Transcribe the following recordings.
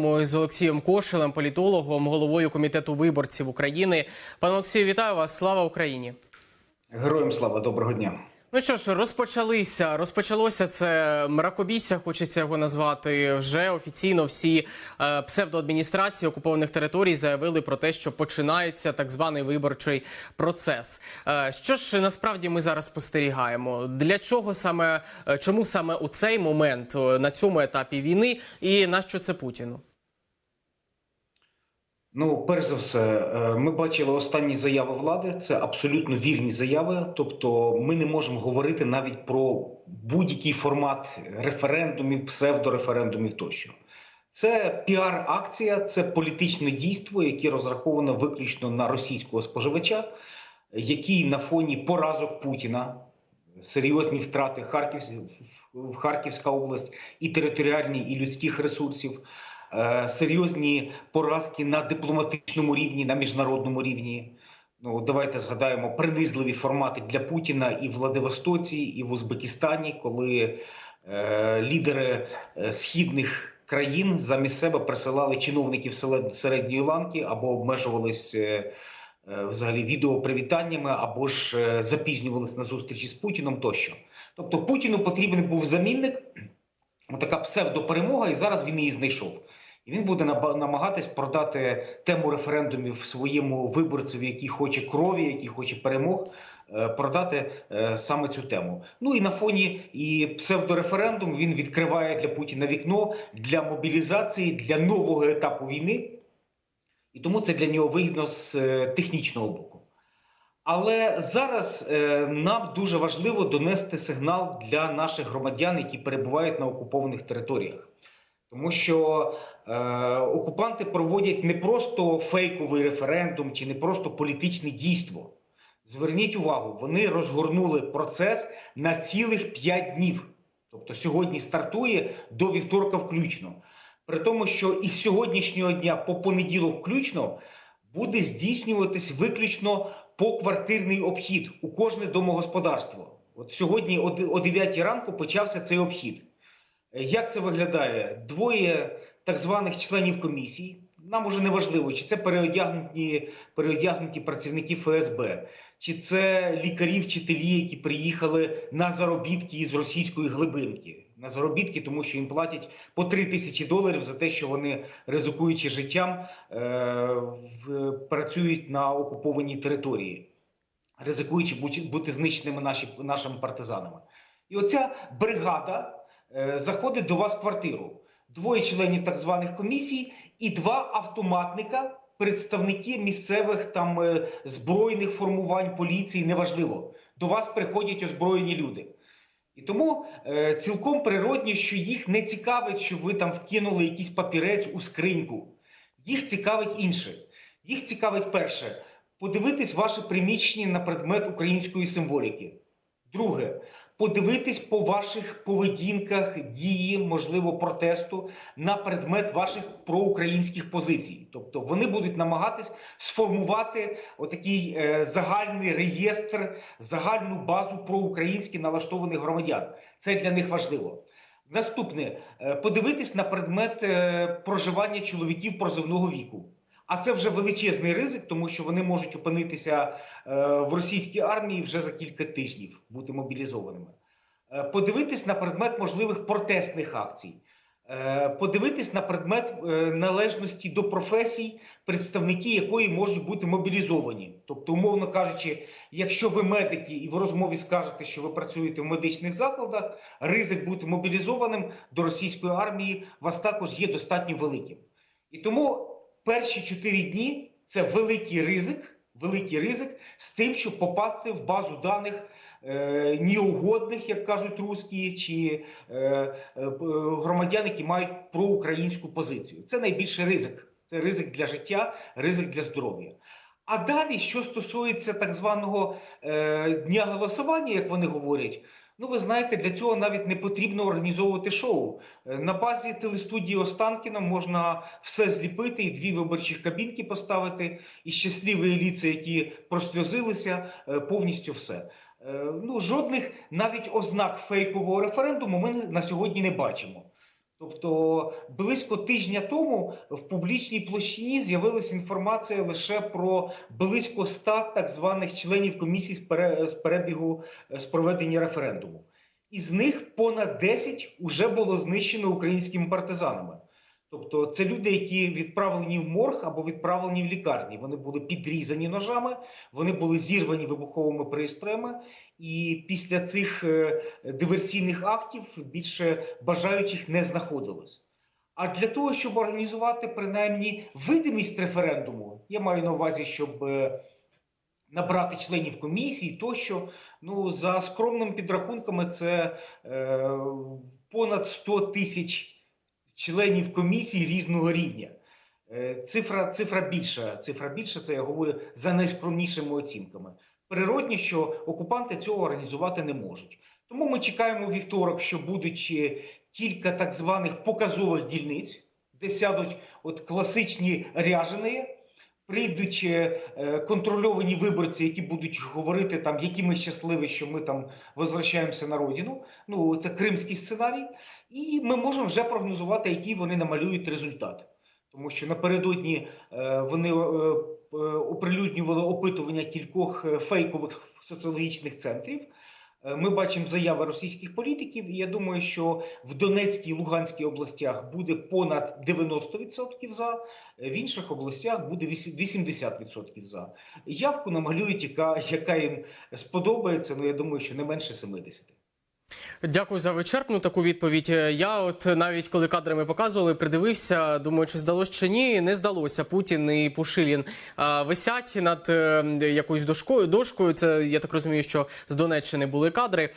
Ми з Олексієм Кошелем, політологом, головою комітету виборців України. Пане Олексію, вітаю вас! Слава Україні! Героям слава, доброго дня. Ну що ж, розпочалися. Розпочалося це мракобісся, хочеться його назвати. Вже офіційно всі е, псевдоадміністрації окупованих територій заявили про те, що починається так званий виборчий процес. Е, що ж насправді ми зараз спостерігаємо? Для чого саме е, чому саме у цей момент е, на цьому етапі війни, і на що це Путіну? Ну, перш за все, е, ми бачили останні заяви влади. Це абсолютно вірні заяви. Тобто, ми не можемо говорити навіть про будь-який формат референдумів, псевдореферендумів тощо. Це піар-акція, це політичне дійство, яке розраховано виключно на російського споживача, який на фоні поразок Путіна, серйозні втрати Харків, Харківська область і територіальні, і людських ресурсів. Е, серйозні поразки на дипломатичному рівні, на міжнародному рівні. Ну, давайте згадаємо принизливі формати для Путіна і в Владивостоці, і в Узбекистані, коли е, лідери е, східних країн замість себе присилали чиновників середньої ланки або обмежувались е, е, взагалі відеопривітаннями, або ж е, запізнювались на зустрічі з Путіном тощо. Тобто Путіну потрібен був замінник, така псевдоперемога, і зараз він її знайшов. І він буде намагатись продати тему референдумів своєму виборцеві, який хоче крові, який хоче перемог, е, продати е, саме цю тему. Ну і на фоні і псевдореферендум він відкриває для Путіна вікно для мобілізації для нового етапу війни, і тому це для нього вигідно з е, технічного боку. Але зараз нам дуже важливо донести сигнал для наших громадян, які перебувають на окупованих територіях. Тому що е, окупанти проводять не просто фейковий референдум чи не просто політичне дійство. Зверніть увагу, вони розгорнули процес на цілих 5 днів. Тобто сьогодні стартує до вівторка включно. При тому, що із сьогоднішнього дня по понеділок включно буде здійснюватись виключно поквартирний обхід у кожне домогосподарство. От сьогодні о 9 ранку почався цей обхід. Як це виглядає? Двоє так званих членів комісії. Нам уже не важливо, чи це переодягнуті переодягнуті працівники ФСБ, чи це лікарі, вчителі, які приїхали на заробітки із російської глибинки. На заробітки, тому що їм платять по 3 тисячі доларів за те, що вони ризикуючи життям, е, працюють на окупованій території, ризикуючи бути знищеними наші, нашими партизанами. І оця бригада. Е, заходить до вас в квартиру. Двоє членів так званих комісій і два автоматника, представники місцевих там е, збройних формувань поліції, неважливо. До вас приходять озброєні люди. І тому е, цілком природні, що їх не цікавить, що ви там вкинули якийсь папірець у скриньку. Їх цікавить інше. Їх цікавить перше подивитись ваше приміщення на предмет української символіки. Друге, подивитись по ваших поведінках, дії, можливо, протесту на предмет ваших проукраїнських позицій. Тобто вони будуть намагатись сформувати отакий е, загальний реєстр, загальну базу проукраїнськи налаштованих громадян. Це для них важливо. Наступне е, подивитись на предмет е, проживання чоловіків прозивного віку. А це вже величезний ризик, тому що вони можуть опинитися е, в російській армії вже за кілька тижнів, бути мобілізованими. Е, подивитись на предмет можливих протестних акцій, е, подивитись на предмет належності до професій, представники якої можуть бути мобілізовані. Тобто, умовно кажучи, якщо ви медики і в розмові скажете, що ви працюєте в медичних закладах, ризик бути мобілізованим до російської армії вас також є достатньо великим. І тому перші чотири дні це великий ризик, великий ризик з тим, щоб попасти в базу даних е, неугодних, як кажуть русські, чи е, е, громадян, які мають проукраїнську позицію. Це найбільший ризик. Це ризик для життя, ризик для здоров'я. А далі, що стосується так званого е, дня голосування, як вони говорять. Ну, ви знаєте, для цього навіть не потрібно організовувати шоу. Е, на базі телестудії Останкіна можна все зліпити, і дві виборчі кабінки поставити, і щасливі еліці, які просльозилися, е, повністю все. Е, ну, Жодних навіть ознак фейкового референдуму ми на сьогодні не бачимо. Тобто близько тижня тому в публічній площині з'явилася інформація лише про близько 100 так званих членів комісії з пере- з перебігу е, з проведення референдуму. Із них понад 10 вже було знищено українськими партизанами. Тобто це люди, які відправлені в морг або відправлені в лікарні. Вони були підрізані ножами, вони були зірвані вибуховими пристроями, і після цих е, диверсійних актів більше бажаючих не знаходилось. А для того, щоб організувати принаймні видимість референдуму, я маю на увазі, щоб е, набрати членів комісії, тощо, ну за скромними підрахунками, це е, понад 100 тисяч членів комісії різного рівня. Е, Цифра, цифра більша. Цифра більша, це я говорю за найскромнішими оцінками. Природні, що окупанти цього організувати не можуть. Тому ми чекаємо вівторок, що будуть е, кілька так званих показових дільниць, де сядуть от класичні ряжені, прийдуть е, е, контрольовані виборці, які будуть говорити там, які ми щасливі, що ми там возвращаємося на родину. Ну це кримський сценарій, і ми можемо вже прогнозувати, які вони намалюють результати. Тому що напередодні е, вони оприлюднювали опитування кількох фейкових соціологічних центрів. Е, Ми бачимо заяви російських політиків, і я думаю, що в Донецькій і Луганській областях буде понад 90% за, в інших областях буде вісі- 80% за. Явку намалюють, яка, яка їм сподобається. Ну я думаю, що не менше 70%. Дякую за вичерпну таку відповідь. Е, Я, от навіть коли кадрами показували, придивився, думаю, чи здалося чи ні. Не здалося. Путін і Пушилін висять над е, якоюсь дошкою. Дошкою. Це я так розумію, що з Донеччини були кадри.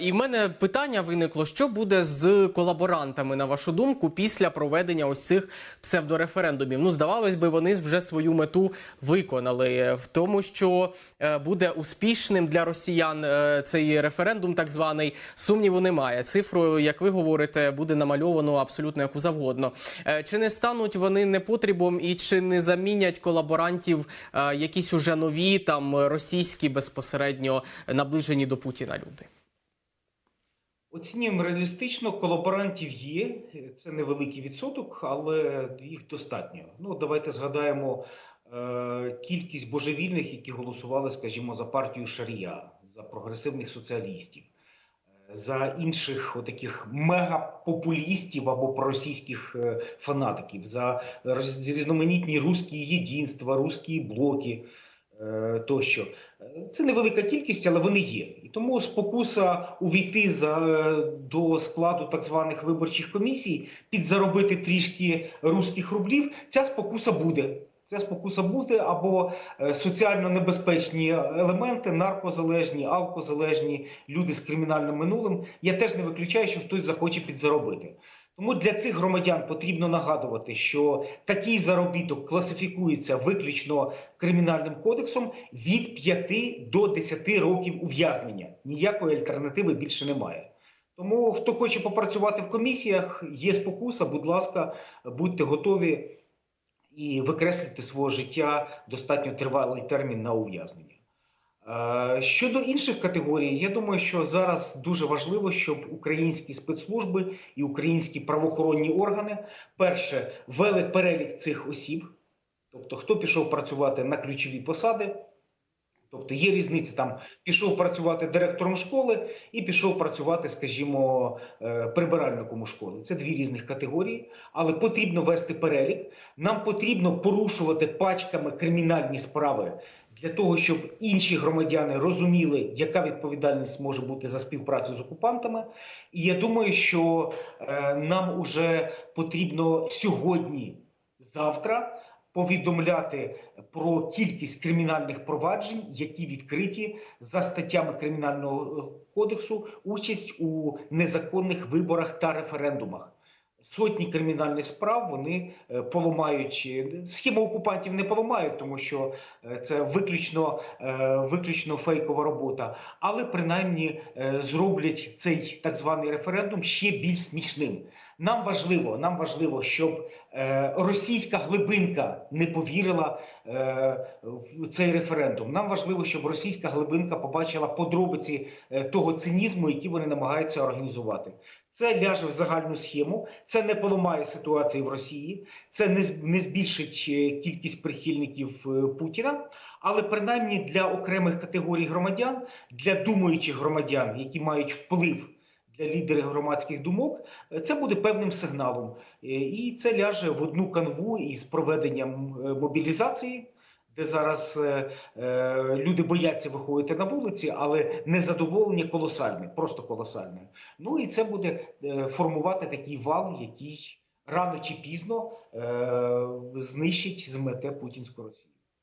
І в мене питання виникло: що буде з колаборантами, на вашу думку, після проведення ось цих псевдореферендумів? Ну, здавалось би, вони вже свою мету виконали е, в тому, що е, буде успішним для росіян е, цей референдум, так званий. Сумніву немає. Цифру, як ви говорите, буде намальовано абсолютно яку завгодно. Е, Чи не стануть вони непотрібом і чи не замінять колаборантів е, якісь уже нові там російські безпосередньо наближені до Путіна люди? Оцінюємо реалістично, колаборантів є. Це невеликий відсоток, але їх достатньо. Ну, давайте згадаємо е, кількість божевільних, які голосували, скажімо, за партію Шарія, за прогресивних соціалістів, за інших отаких мегапопулістів або проросійських е, фанатиків, за різноманітні русські єдинства, русські блоки е, тощо. Е, Це невелика кількість, але вони є. І тому спокуса увійти за, до складу так званих виборчих комісій, підзаробити трішки русських рублів, ця спокуса буде. Ця спокуса буде або е, соціально небезпечні елементи, наркозалежні, алкозалежні, люди з кримінальним минулим. Я теж не виключаю, що хтось захоче підзаробити. Тому для цих громадян потрібно нагадувати, що такий заробіток класифікується виключно кримінальним кодексом від 5 до 10 років ув'язнення. Ніякої альтернативи більше немає. Тому хто хоче попрацювати в комісіях, є спокуса, будь ласка, будьте готові і викреслити свого життя достатньо тривалий термін на ув'язнення. Е, Щодо інших категорій, я думаю, що зараз дуже важливо, щоб українські спецслужби і українські правоохоронні органи перше ввели перелік цих осіб, тобто хто пішов працювати на ключові посади. Тобто є різниця там пішов працювати директором школи і пішов працювати, скажімо, е, прибиральником у школи. Це дві різних категорії, але потрібно вести перелік. Нам потрібно порушувати пачками кримінальні справи для того, щоб інші громадяни розуміли, яка відповідальність може бути за співпрацю з окупантами. І я думаю, що е, нам уже потрібно сьогодні, завтра повідомляти про кількість кримінальних проваджень, які відкриті за статтями кримінального е, кодексу, участь у незаконних виборах та референдумах. Сотні кримінальних справ вони е, поламають е, схему окупантів не поламають, тому що це виключно, виключно фейкова робота. Але принаймні зроблять цей так званий референдум ще більш смішним. Нам важливо, нам важливо, щоб е, російська глибинка не повірила е, в цей референдум. Нам важливо, щоб російська глибинка побачила подробиці е, того цинізму, який вони намагаються організувати. Це ляже в загальну схему, це не поламає ситуації в Росії, це не, не збільшить е, кількість прихильників е, Путіна. Але принаймні для окремих категорій громадян, для думаючих громадян, які мають вплив для лідерів громадських думок, це буде певним сигналом. Е, І це ляже в одну канву із проведенням е, мобілізації, де зараз е, люди бояться виходити на вулиці, але незадоволення колосальне, просто колосальне. Ну і це буде формувати такий вал, який рано чи пізно е, знищить, змете путінську Росію.